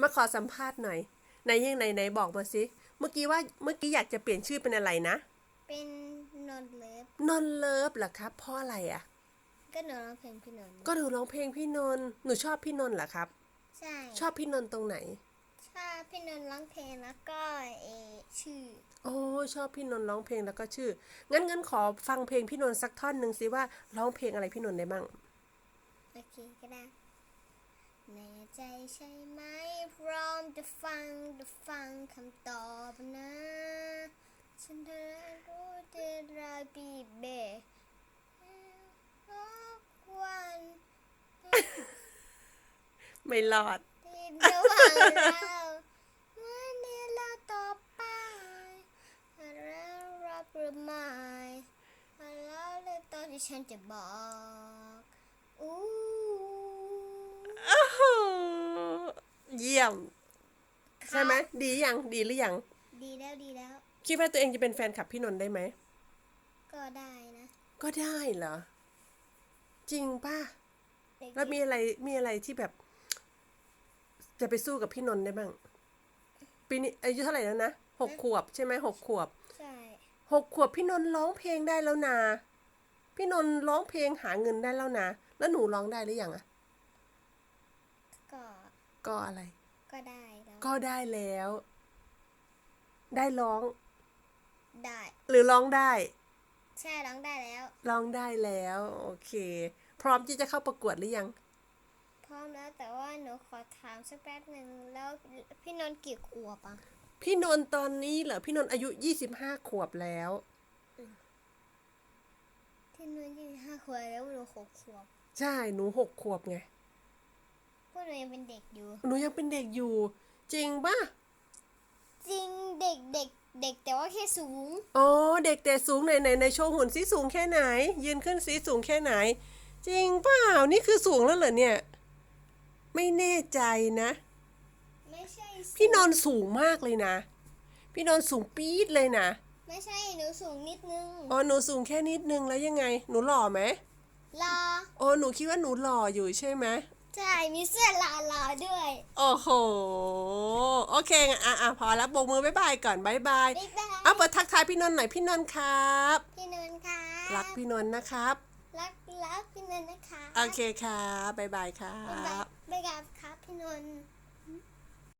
มาขอสัมภาษณ์หน่อยไหนยังไหนไหนบอกมาสิ เมื่อกี้ว่าเมื่อกี้อยากจะเปลี่ยนชื่อเป็นอะไรนะ เป็นนนเลิฟนนเลิฟเหรอครับเพราะอะไรอะ ก็หนูร้องเพลงพี่นนท์ก็หนูร้องเพลงพี่นนท์หนูชอบพี่นนท์เหรอครับ ใช่ ชอบพี่นนท์ตรงไหน ชอบพี่นนท์ร้องเพลงแล้วก็เออชื่อ โอ้ชอบพี่นนท์ร้องเพลงแล้วก็ชื่อ งั้นงั้นขอฟังเพลงพี่นนท์สักท่อนหนึ่งสิว่าร้องเพลงอะไรพี่นนท์ได้บ้าง โอเคก็ได้ แน่ใจใช่ไหมพร้อมจะฟังจะฟังคำตอบนะ ฉันจะรู้จะราบีเบทุกวันไม่รอดที่ระหว่างเราเมื่อนี้เราต่อไปแล้วรับหรือไม่แล้วเลยตอนที่ฉันจะบอกอู้ อ้าวเยี่ยม ใช่ไหมดียังดีหรือยังดีแล้วดีแล้ว คิดว่าตัวเองจะเป็นแฟนคลับพี่นนท์ได้ไหมก็ได้นะ ก็ได้เหรอ จริงป่ะเด็กแล้วมีอะไรมีอะไรที่แบบ จะไปสู้กับพี่นนท์ได้บ้างปีนี้อายุเท่าไหร่แล้วนะหกขวบใช่ไหมหกขวบใช่หกขวบพี่นนท์ร้องเพลงได้แล้วนะพี่นนท์ร้องเพลงหาเงินได้แล้วนะแล้วหนูร้องได้หรือยังอะก็ ก็อะไร ก็ได้แล้ว ก็ได้แล้ว ได้ร้อง ได้ หรือร้องได้ ใช่ร้องได้แล้ว ร้องได้แล้ว โอเค พร้อมที่จะเข้าประกวดหรือยัง พร้อมแล้วแต่ว่าหนูขอถามสักแป๊บหนึ่งแล้วพี่นนท์กี่ขวบอะพี่นนท์ตอนนี้เหรอพี่นนท์อายุยี่สิบห้าขวบแล้วพี่นนท์ยี่สิบห้าขวบแล้วหนูหกขวบ ใช่หนูหกขวบไง พวกหนูยังเป็นเด็กอยู่ หนูยังเป็นเด็กอยู่ จริงป่ะจริงเด็กเด็กเด็กแต่ว่าแค่สูง อ๋อ เด็กแต่สูงไหนไหนในโชว์หุ่นสีสูงแค่ไหน ยืนขึ้นสีสูงแค่ไหน จริงเปล่า นี่คือสูงแล้วเหรอเนี่ย ไม่แน่ใจนะ ไม่ใช่สูงพี่นนท์สูงมากเลยนะ พี่นนท์สูงปี๊ดเลยนะ ไม่ใช่หนูสูงนิดนึงอ๋อ หนูสูงแค่นิดนึงแล้วยังไง หนูหล่อไหมรอ อ๋อ หนูคิดว่าหนูหล่ออยู่ใช่ไหม ใช่ มีเสื้อลาลาด้วย โอ้โห โอเคงั้นอะอะพอแล้วโบกมือบายบายก่อนบายบายบ๊ายบายเอาเปิดทักทายพี่นนท์หน่อยพี่นนท์ครับ พี่นนท์ค่ะรักพี่นนท์นะครับ รักรักพี่นนท์นะคะโอเคครับบายบายครับ๊ายบายบบ๊ายบายครับพี่นนท์